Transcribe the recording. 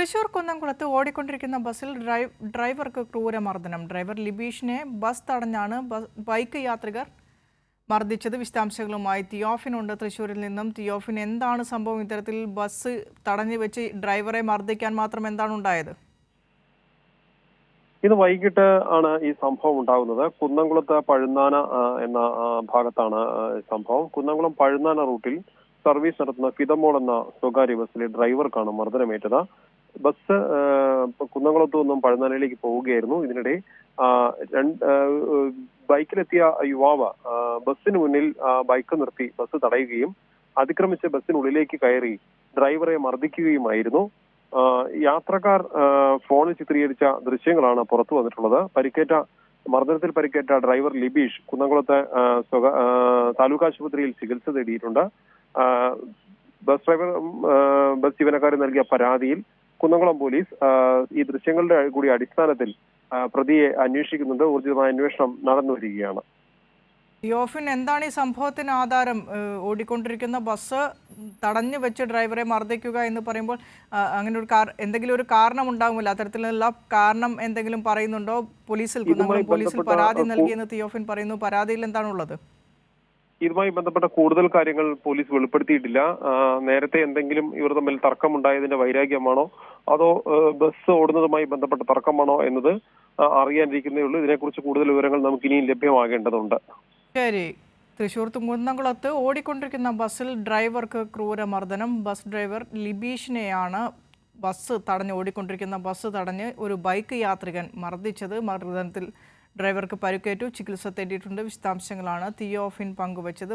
തൃശൂർ കുന്നംകുളത്ത് ഓടിക്കൊണ്ടിരിക്കുന്ന ബസ്സിൽ ഡ്രൈവ് ഡ്രൈവർക്ക് ക്രൂരമർദ്ദനം. ഡ്രൈവർ ലിബീഷിനെ ബസ് തടഞ്ഞാണ് ബൈക്ക് യാത്രികർ മർദ്ദിച്ചത്. വിശദാംശങ്ങളുമായി തിയോഫിനുണ്ട്. തൃശ്ശൂരിൽ നിന്നും തിയോഫിൻ എന്താണ് സംഭവം? ഇത്തരത്തിൽ ബസ് തടഞ്ഞു വെച്ച് ഡ്രൈവറെ മർദ്ദിക്കാൻ മാത്രം എന്താണ് ഉണ്ടായത്? ഇന്ന് വൈകിട്ട് ആണ് ഈ സംഭവം ഉണ്ടാകുന്നത്. കുന്നംകുളത്ത് പഴുന്നാന എന്ന ഭാഗത്താണ് സംഭവം. കുന്നംകുളം പഴുന്നാന റൂട്ടിൽ സർവീസ് നടത്തുന്ന ഫിതമോൾ എന്ന സ്വകാര്യ ബസ്സിലെ ഡ്രൈവർക്കാണ് മർദ്ദനമേറ്റത്. ബസ് ആ, ഇപ്പൊ കുന്നംകുളത്തു നിന്നും പഴനാലയിലേക്ക് പോവുകയായിരുന്നു. ഇതിനിടെ രണ്ട് ബൈക്കിലെത്തിയ യുവാവ് ബസ്സിന് മുന്നിൽ ബൈക്ക് നിർത്തി ബസ് തടയുകയും അതിക്രമിച്ച് ബസ്സിനുള്ളിലേക്ക് കയറി ഡ്രൈവറെ മർദ്ദിക്കുകയുമായിരുന്നു. യാത്രക്കാർ ഫോണിൽ ചിത്രീകരിച്ച ദൃശ്യങ്ങളാണ് പുറത്തു വന്നിട്ടുള്ളത്. പരിക്കേറ്റ മർദ്ദനത്തിൽ പരിക്കേറ്റ ഡ്രൈവർ ലിബീഷ് കുന്നംകുളത്തെ താലൂക്ക് ആശുപത്രിയിൽ ചികിത്സ തേടിയിട്ടുണ്ട്. ബസ് ഡ്രൈവർ ബസ് ജീവനക്കാരൻ നൽകിയ പരാതിയിൽ കുന്നംകുളം പോലീസ് ഈ ദൃശ്യങ്ങളുടെ കൂടി അടിസ്ഥാനത്തിൽ പ്രതിയെ അന്വേഷിക്കുന്നുണ്ട് ഊർജിതമായ അന്വേഷണം നടന്നു വരികയാണ്. തിയോഫിൻ എന്താണ് ഈ സംഭവത്തിന് ആധാരം? ഓടിക്കൊണ്ടിരിക്കുന്ന ബസ് തടഞ്ഞു വെച്ച് ഡ്രൈവറെ മർദ്ദിക്കുക എന്ന് പറയുമ്പോൾ അങ്ങനെ ഒരു കാർ എന്തെങ്കിലും ഒരു കാരണം ഉണ്ടാകുമല്ലോ അത്തരത്തിലുള്ള കാരണം എന്തെങ്കിലും പറയുന്നുണ്ടോ? പോലീസിൽ പോലീസിൽ പരാതി നൽകിയെന്ന് തിയോഫിൻ പറയുന്നു. പരാതിയിൽ എന്താണുള്ളത്? ഇതുമായി ബന്ധപ്പെട്ട കൂടുതൽ കാര്യങ്ങൾ പോലീസ് വെളിപ്പെടുത്തിയിട്ടില്ല. നേരത്തെ എന്തെങ്കിലും ഇവർ തമ്മിൽ തർക്കമുണ്ടായതിന്റെ വൈരാഗ്യമാണോ? അതോ ബസ് ഓടുന്നതുമായി ബന്ധപ്പെട്ട തർക്കമാണോ എന്നത് അറിയാനിരിക്കുന്നേ ഉള്ളൂ. ഇതിനെക്കുറിച്ച് കൂടുതൽ വിവരങ്ങൾ നമുക്ക് ഇനിയും ലഭ്യമാകേണ്ടതുണ്ട്. ശരി. തൃശൂർ കുന്നംകുളത്ത് ഓടിക്കൊണ്ടിരിക്കുന്ന ബസ്സിൽ ഡ്രൈവർക്ക് ക്രൂരമർദ്ദനം. ബസ് ഡ്രൈവർ ലിബീഷിനെയാണ് ബസ് തടഞ്ഞ് ഓടിക്കൊണ്ടിരിക്കുന്ന ബസ് തടഞ്ഞ് ഒരു ബൈക്ക് യാത്രികൻ മർദ്ദിച്ചത്. മർദ്ദനത്തിൽ ഡ്രൈവർക്ക് പരുക്കേറ്റു. ചികിത്സ തേടിയിട്ടുണ്ട്. വിശദാംശങ്ങളാണ് തിയോഫിൻ പങ്കുവച്ചത്.